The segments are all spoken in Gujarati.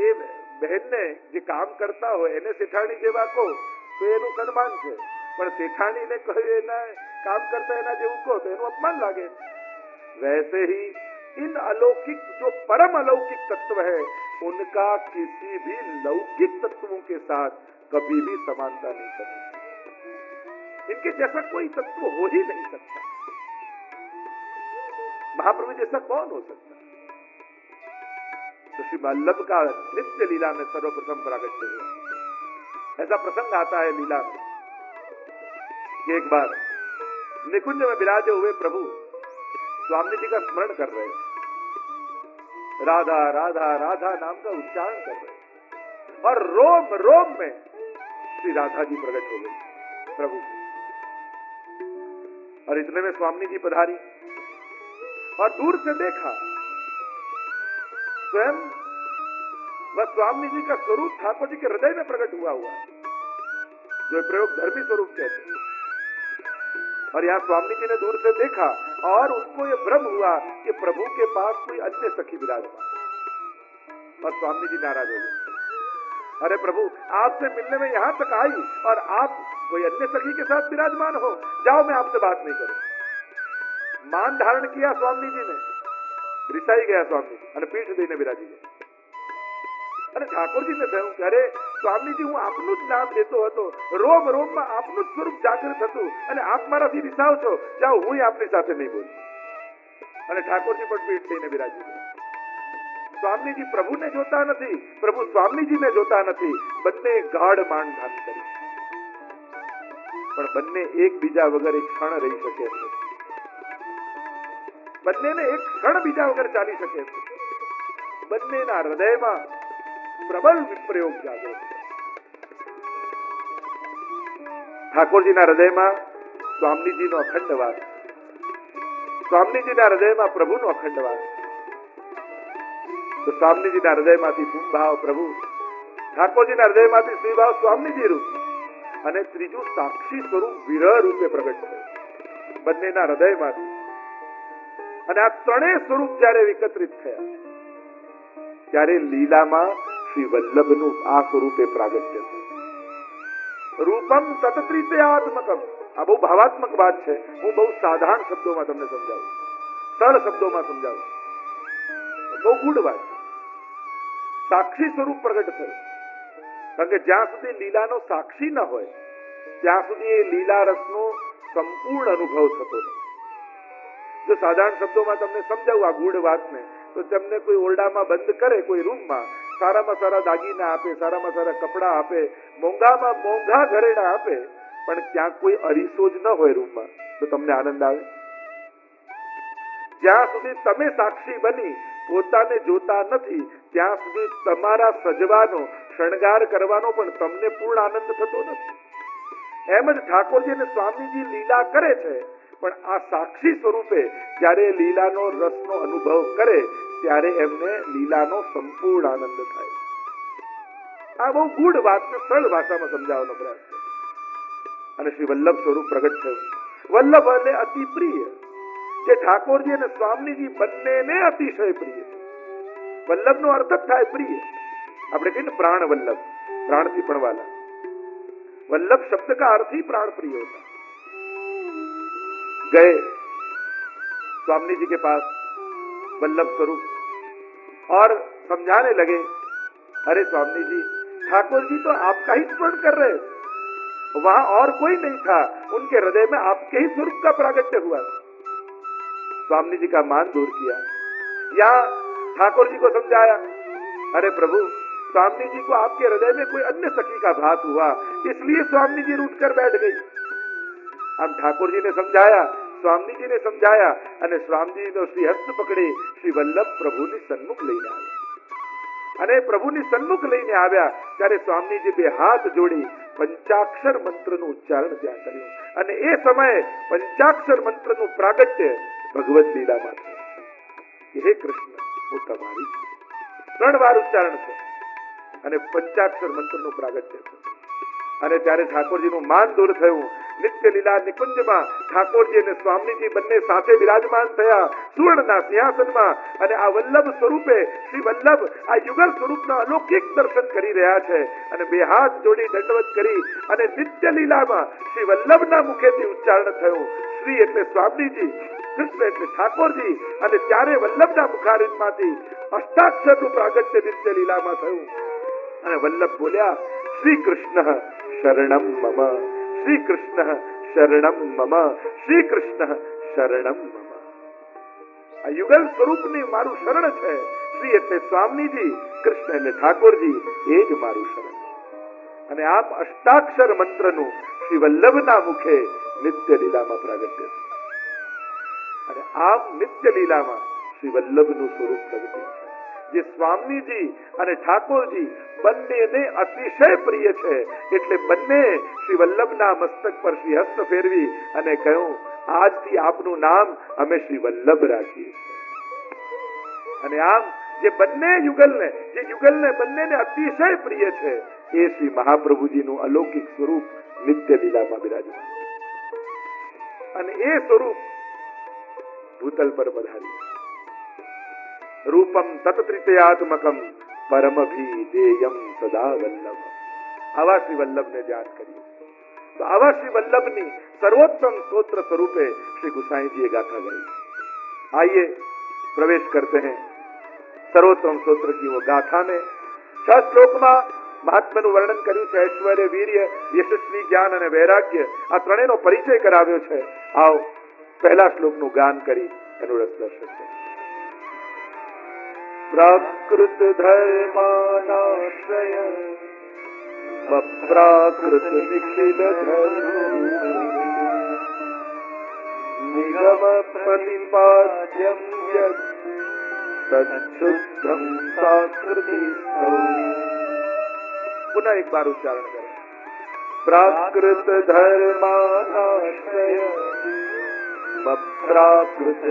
એ બહેનને જે કામ કરતા હોય એને શેઠાણી જેવા કહો તો એનું સન્માન છે પણ શેઠાણીને કહ્યું એના કામ કરતા એના જેવું કહો તો એનું અપમાન લાગે वैसे ही इन अलौकिक जो परम अलौकिक तत्व है उनका किसी भी लौकिक तत्वों के साथ कभी भी समानता नहीं करती इनके जैसा कोई तत्व हो ही नहीं सकता महाप्रभु जैसा कौन हो सकता तो श्री वल्लभ का नित्य लीला में सर्वप्रथम प्रागट्य हुआ। ऐसा प्रसंग आता है लीला में। कि एक बार निकुंज में विराजे हुए प्रभु स्वामी जी का स्मरण कर रहे हैं। राधा राधा राधा नाम का उच्चारण कर रहे और रोम रोम में श्री राधा जी प्रकट हो गई प्रभु। और इतने में स्वामी जी पधारी। और दूर से देखा स्वयं वह स्वामी जी का स्वरूप ठाकुर जी के हृदय में प्रकट हुआ हुआ जो प्रयोग धर्मी स्वरूप कहते और यहाँ स्वामी जी ने दूर से देखा और उनको ये भ्रम हुआ कि प्रभु के पास कोई अन्य सखी विराजमान और स्वामी जी नाराज़ हो गए। अरे प्रभु, आपसे मिलने में यहाँ तक आई और आप कोई अन्य सखी के साथ विराजमान हो, जाओ, मैं आपसे बात नहीं करूँ। मान धारण किया स्वामी जी ने। રિસાઈ ગયા સ્વામી અને પીઠ દઈને બિરાજી ગયા. અને ઠાકોરજીને થયું કે સ્વામીજી, હું આપનું જ નામ લેતો હતો. રોમ, રોમમાં આપનું જ સ્વરૂપ જાગૃત હતું અને આપ મારાથી રિસાવ છો. જાઓ હું આપની સાથે નહીં બોલું. અને ઠાકોરજી પણ પીઠ થઈને બિરાજી ગયા. સ્વામીજી પ્રભુને જોતા નથી. પ્રભુ સ્વામીજીને જોતા નથી. બંને ગાઢ માનધાન કરી. પણ બંને એકબીજા વગર એક ક્ષણ રહી શકે નથી બંનેને એક ક્ષણ બીજા વગર ચાલી શકે બંનેના હૃદયમાં પ્રબળ વિપ્રયોગ જાગ્યો ઠાકોરજીના હૃદયમાં સ્વામીજીનો અખંડ વાસ. સ્વામીજીના હૃદયમાં પ્રભુનો અખંડ વાસ. તો સ્વામીજીના હૃદયમાંથી ભાવ પ્રભુ, ઠાકોરજીના હૃદયમાંથી શ્રીભાવ સ્વામીજી રૂપ અને ત્રીજું સાક્ષી સ્વરૂપ વિરહ રૂપે પ્રગટ થયું. બંનેના હૃદયમાંથી અને આ ત્રણેય સ્વરૂપ જ્યારે વિકત્રિત થયા, ત્યારે લીલામાં શ્રી વલ્લભનું આ સ્વરૂપે પ્રાગટ્ય થયું. રૂપમ તત્ત્રિતયાત્મકમ આ બહુ ભાવાત્મક વાત છે. હું બહુ સાધારણ શબ્દોમાં તમને સમજાવું. સરળ શબ્દોમાં સમજાવું. બહુ ગુડ વાત. સાક્ષી સ્વરૂપ પ્રગટ થયું. કારણ કે જ્યાં સુધી લીલાનો સાક્ષી ન હોય, ત્યાં સુધી એ લીલા રસનો સંપૂર્ણ અનુભવ થતો નથી જો સાધારણ શબ્દોમાં તમને સમજાવું આ ગૂઢ વાતને. તો તમને કોઈ ઓરડામાં બંધ કરે, કોઈ રૂમમાં, સારામાં સારા દાગીના આપે, સારામાં સારા કપડાં આપે, મોંઘામાં મોંઘા ઘરેણા આપે, પણ ત્યાં કોઈ અરીસો જ ન હોય રૂમમાં, તો તમને આનંદ આવે? જ્યાં સુધી તમે સાક્ષી બની, પોતાને જોતા નથી, ત્યાં સુધી તમારા સજવાનો શણગાર કરવાનો પણ તમને પૂર્ણ આનંદ થતો નથી. એમ જ ઠાકોરજી અને સ્વામીજી લીલા કરે છે. પણ આ સાક્ષી સ્વરૂપે જ્યારે લીલાનો રસનો અનુભવ કરે, ત્યારે એમને લીલાનો સંપૂર્ણ આનંદ થાય. આ બહુ ગુડ વાત સરળ ભાષામાં સમજાવવાનો પ્રયાસ છે. અને શ્રી વલ્લભ સ્વરૂપ પ્રગટ થયું. વલ્લભ એટલે અતિ પ્રિય, જે ઠાકોરજી અને સ્વામીજી બંનેને અતિશય પ્રિય વલ્લભ નો અર્થ જ થાય પ્રિય. આપણે કહીએ ને પ્રાણ વલ્લભ, પ્રાણથી પણ વાલા વલ્લભ શબ્દ કા અર્થ પ્રાણ પ્રિય હોતા. गए। स्वामी जी के पास वल्लभ स्वरूप और समझाने लगे, अरे स्वामी जी, ठाकुर जी तो आपका ही स्मरण कर रहे वहाँ और कोई नहीं था। उनके हृदय में आपके ही स्वरूप का प्रागट्य हुआ। स्वामी जी का मान दूर किया। या ठाकुर जी को समझाया, अरे प्रभु, स्वामी जी को आपके हृदय में कोई अन्य सखी का भात हुआ, इसलिए स्वामी जी रूठ कर बैठ गई। આમ ઠાકોરજીને સમજાયા, સ્વામીજીને સમજાયા અને સ્વામીજીનો શ્રી હસ્ત પકડી શ્રી વલ્લભ પ્રભુની સન્મુખ લઈને આવ્યા. અને પ્રભુની સન્મુખ લઈને આવ્યા ત્યારે સ્વામીજી બે હાથ જોડી પંચાક્ષર મંત્રનું ઉચ્ચારણ ત્યાં કર્યું. અને એ સમયે પંચાક્ષર મંત્રનું પ્રાગટ્ય ભગવત લીલામાં છે હે કૃષ્ણ, હું તમારી ત્રણ વાર ઉચ્ચારણ છે અને પંચાક્ષર મંત્રનું પ્રાગટ્ય છે અને ત્યારે ઠાકોરજીનું માન દૂર થયું. નિત્ય લીલા નિકુંજમાં ઠાકોરજી અને સ્વામીજી બંને સાથે બિરાજમાન થયા. સુવર્ણના સિંહાસનમાં અને આ વલ્લભ સ્વરૂપે શ્રી વલ્લભ આ યુગલ સ્વરૂપના અલૌકિક દર્શન કરી રહ્યા છે. અને બે હાથ જોડી દંડવત કરી અને નિત્ય લીલામાં શ્રી વલ્લભના મુખેથી ઉચ્ચારણ થયું. શ્રી એટલે સ્વામીજી, કૃષ્ણ એટલે ઠાકોરજી અને ત્યારે વલ્લભના મુખારવિંદમાંથી અષ્ટાક્ષરનું પ્રાગટ્ય નિત્ય લીલામાં થયું. અને વલ્લભ બોલ્યા, શ્રી કૃષ્ણ, શરણમ મમ. શ્રી શરણમ મમ શ્રી શરણમ મમ આ યુગલ સ્વરૂપની મારું શરણ છે. શ્રી એટલે સ્વામીજી, કૃષ્ણ એટલે ઠાકોરજી, એ જ મારું શરણ. અને આપ અષ્ટાક્ષર મંત્રનું શ્રી વલ્લભના મુખે નિત્ય લીલામાં પ્રાગટ્ય અને આમ નિત્ય લીલામાં શ્રી વલ્લભનું સ્વરૂપ પ્રગટ્યું છે. જે સ્વામીજી અને ઠાકોરજી બંનેને અતિશય પ્રિય છે. એટલે બંને શ્રી વલ્લભના મસ્તક પર શ્રી હસ્ત ફેરવી અને કહ્યું, આજથી આપનું નામ અમે શ્રી વલ્લભ રાખીએ. અને આમ જે બંને યુગલને, જે યુગલને બંનેને અતિશય પ્રિય છે, એ શ્રી મહાપ્રભુજીનું અલૌકિક સ્વરૂપ નિત્ય લીલામાં બિરાજમાન. અને એ સ્વરૂપ ભૂતલ પર પધાર્યું. રૂપમ તત્ત્રિતયાત્મકમ પરમભીદેયમ સદા વલ્લભ આવા શ્રી વલ્લભને ધ્યાન કરીએ તો આવા શ્રી વલ્લભની सर्वोत्तम स्त्रोत्र स्वरूपे श्री गुसाई जी गाथा गई आइए प्रवेश करते हैं सर्वोत्तम स्त्रोत्र की वो गाथा में છ શ્લોકમાં મહાત્માનું વર્ણન કર્યું છે ઐશ્વર્ય વીર્ય યશસ્વી જ્ઞાન અને વૈરાગ્ય આ ત્રણેયનો પરિચય કરાવ્યો છે આવ પહેલા શ્લોકનું ગાન કરી એનું રસ દર્શન છે પ્રાકૃત ધર્માનાશ્રય પ્રાકૃત નિખિલ ધર્મ નિગમ પ્રતિપાદ્યમ યત તચ્છુદ્ધમ સાકૃતિ પુનઃ એક બાર ઉચ્ચારણ કરે પ્રાકૃત ધર્માનાશ્રય પ્રાકૃત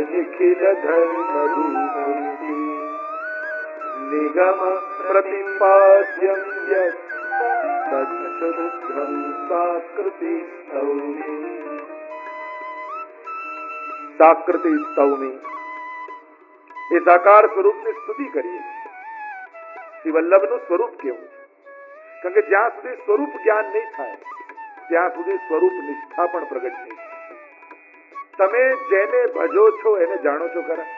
નિખિલ ધર્મ નિગમ પ્રતિપાદ્યમ યત તચ્છુદ્ધમ સાકૃતિ સાકૃતિ સ્તવમી એ સાકાર સ્વરૂપની સ્તુતિ કરીએ શ્રી વલ્લભનું સ્વરૂપ કેવું છે કારણ કે જ્યાં સુધી સ્વરૂપ જ્ઞાન નહીં થાય ત્યાં સુધી સ્વરૂપ નિષ્ઠા પણ પ્રગટ નહીં. થાય તમે જેને ભજો છો, એને જાણો છો ખરા?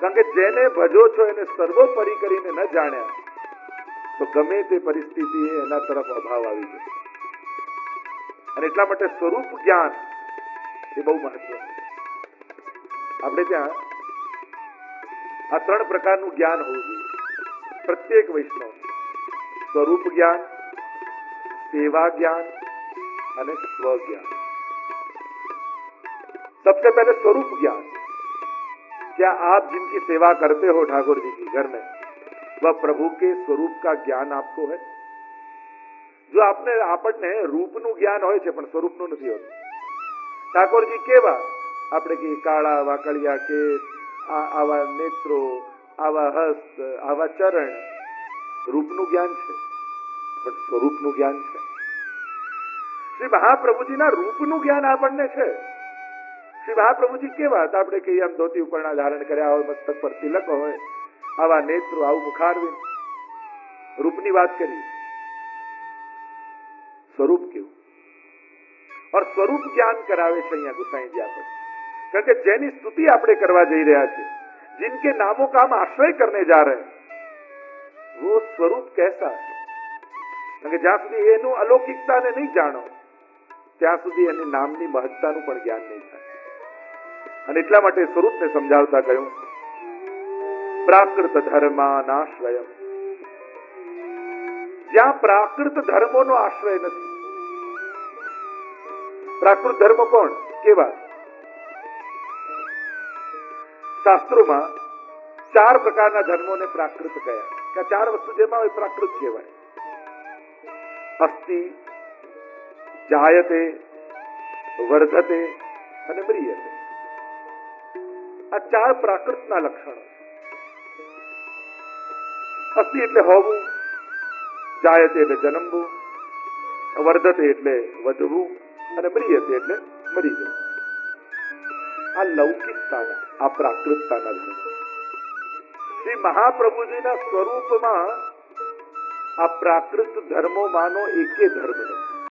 કારણ કે જેને ભજો છો એને સર્વોપરી કરીને ન જાણ્યા તો ગમે તે પરિસ્થિતિ એના તરફ અભાવ આવી જશે અને એટલા માટે સ્વરૂપ જ્ઞાન એ બહુ મહત્વ આપણે ત્યાં આ ત્રણ પ્રકારનું જ્ઞાન હોવું જોઈએ. પ્રત્યેક વૈષ્ણવ સ્વરૂપ જ્ઞાન, સેવા જ્ઞાન અને સ્વ જ્ઞાન સૌથી પહેલે સ્વરૂપ જ્ઞાન. क्या आप जिनकी सेवा करते हो ठाकुर जी की घर में वह प्रभु के स्वरूप का ज्ञान आपको है જો આપને આપણને રૂપનું જ્ઞાન હોય છે પણ સ્વરૂપનું નથી હોતું ઠાકોરજી કેવા આપણે કે કાળા વાકડિયા કેસ આવા નેત્રો આવા હસ્ત આવા ચરણ રૂપનું જ્ઞાન છે પણ સ્વરૂપનું જ્ઞાન છે શ્રી મહાપ્રભુજીના રૂપનું જ્ઞાન આપણને છે શ્રી મહાપ્રભુજી કેવા હતા? આપણે કહીએ, આમ ધોતી ઉપરના ધારણ કર્યા હોય, મસ્તક પર તિલક હોય, આવા નેત્રો, આવું મુખારવિંદ રૂપની વાત કરી સ્વરૂપ કેવું? ઓર સ્વરૂપ જ્ઞાન કરાવે છે અહીંયા ગુસાઈજી આપણે કારણ કે જેની સ્તુતિ આપણે કરવા જઈ રહ્યા છે જિનકે નામો કામ આશ્રય કરને જા રહે. વો સ્વરૂપ કેસા? કારણ કે જ્યાં સુધી એનું અલૌકિકતાને નહીં જાણો, ત્યાં સુધી એની નામની મહત્તાનું પણ જ્ઞાન નહીં થાય. અને એટલા માટે સ્વરૂપને સમજાવતા કહ્યું, પ્રાકૃત ધર્માનાશ્રય. જ્યાં પ્રાકૃત ધર્મોનો આશ્રય નથી. પ્રાકૃત ધર્મ કોણ? કેવા? શાસ્ત્રોમાં ચાર પ્રકારના ધર્મોને પ્રાકૃત કયા કે ચાર વસ્તુ જેમાં હોય પ્રાકૃત કહેવાય. અસ્થિ, જાયતે, વર્ધતે અને મ્રિયતે. આ ચાર પ્રાકૃતના લક્ષણો અસ્તિ એટલે હોવું, જાયતે એટલે જન્મવું, વર્ધતે એટલે વધવું, અને મ્રિયતે એટલે મરી જવું. આ લૌકિકતાના, આ પ્રાકૃતતાના ધર્મ શ્રી મહાપ્રભુજીના સ્વરૂપમાં આ પ્રાકૃત ધર્મોમાંનો એકે ધર્મ નથી.